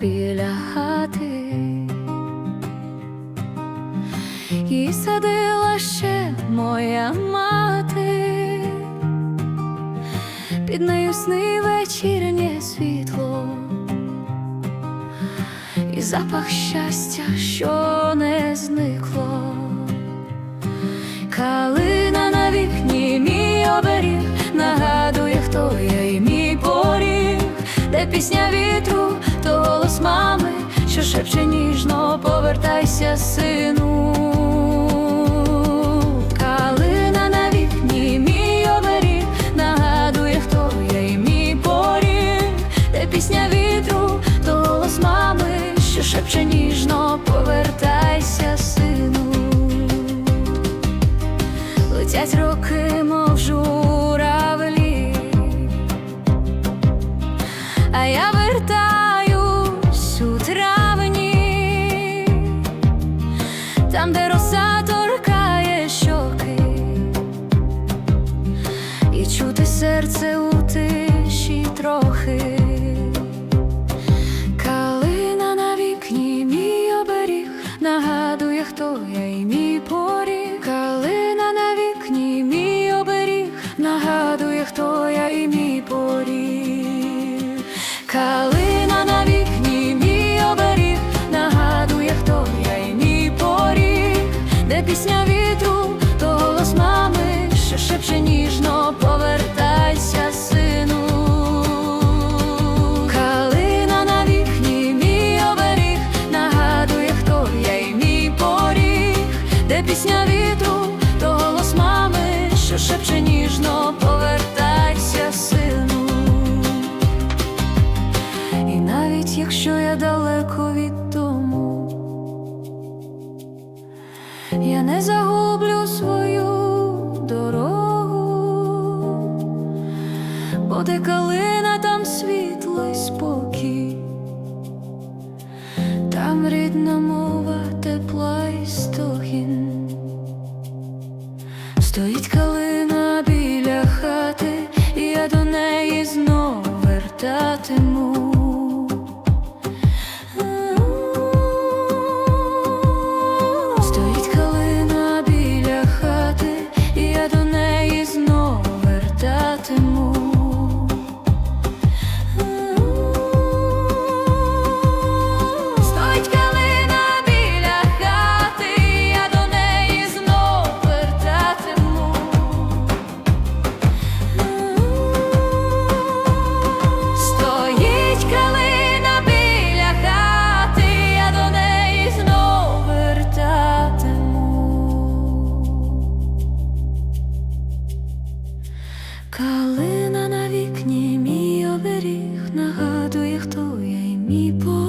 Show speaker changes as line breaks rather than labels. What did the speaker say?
біля хати, і садила ще моя мати, під нею сни вечірнє світло, і запах щастя, що сину. Калина на вікні, мій оберіг, нагадує, хто я і мій поріг, де пісня вітру, то голос мами, що шепче ніжно, повертайся, сину. Летять роки, мов журавлі, хто я пісня вітру, то голос мами, що шепче ніжно, повертайся, сину. І навіть якщо я далеко від дому, я не загублю свою дорогу, бо де калина, там світло й спокій, Стоїть калина біля хати, я до неї знов вертатиму. Калина на вікні, мій оберіг, нагадує, хто я і мій по.